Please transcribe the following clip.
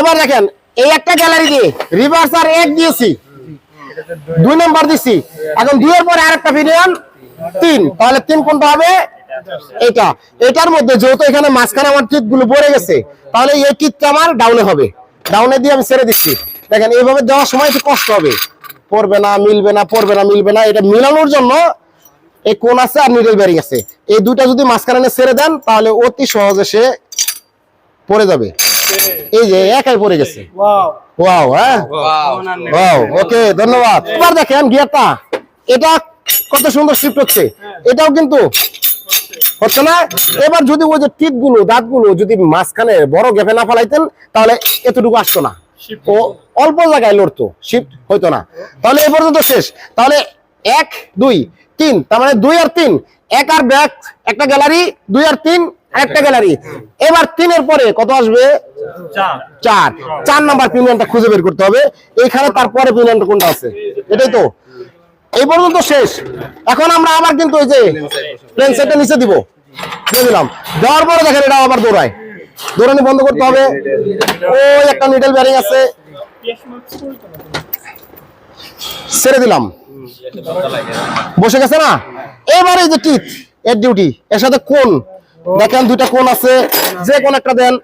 এবার দেখেন, এই একটা গ্যালারি দিয়ে রিভার্স আর এক দিয়েছি। দুই নাম্বার দিছি। এখন দুইয়ের পরে আরেকটা পিনিয়ন তিন। তাহলে তিন কোনটা হবে? এটা। এটার মধ্যে যেহেতু এখানে মাঝখানে আমার টিপগুলো পড়ে গেছে, তাহলে এই টিপটা আমার ডাউনে হবে। ডাউনে দিয়ে আমি ছেড়ে দিচ্ছি। দেখেন, এইভাবে দেওয়ার সময় একটু কষ্ট হবে। পড়বে না, মিলবে না, পড়বে না, মিলবে না। এটা মিলানোর জন্য এই কোন আছে আর নিডল ব্যারিং আছে। এই দুইটা যদি মাঝখানে ছেড়ে দেন, তাহলে অতি সহজে সে পড়ে যাবে। এই যে একাই পড়ে গেছে। ওয়াও হ্যাঁ? ওয়াও ওকে ধন্যবাদ। এবার দেখেন গিয়ারটা এটা কত সুন্দর শিফট হচ্ছে। এটাও কিন্তু হচ্ছে না? এবার যদি ওই যে টিপগুলো দাঁতগুলো যদি মাঝখানে বড় গ্যাপে না ফেলাইতেন তাহলে এতটুকু আসতো না। ও অল্প জায়গায় লড়তো শিফট হইতো না। তাহলে এ পর্যন্ত শেষ। তাহলে এক দুই তিন তার মানে দুই আর তিন। এক আর ব্যাক একটা গ্যালারি দুই আর তিন একটা গ্যালারি। এবার তিনের পরে কত আসবে? চার। চার। নাম্বার প্রিমিয়ামটা খুঁজে বের করতে হবে। এইখানে তারপরে প্রিমিয়ামটা কোনটা আছে? এটাই তো। এই পর্যন্ত শেষ। এখন আমরা আবার কিন্তু ওই যে প্লেন সেটটা নিচে দিব। দিয়ে দিলাম। দেওয়ার পরে দেখেন এটা আবার দৌড়ায়। দৌড়ানি বন্ধ করতে হবে। ওই একটা নিডল ব্যারিং আছে। ছেড়ে দিলাম। বসে গেছে না? এবারে যে টিপ এর ডিউটি এর সাথে কোন দেখেন দুইটা কোন আছে। যে কোন একটা দেন।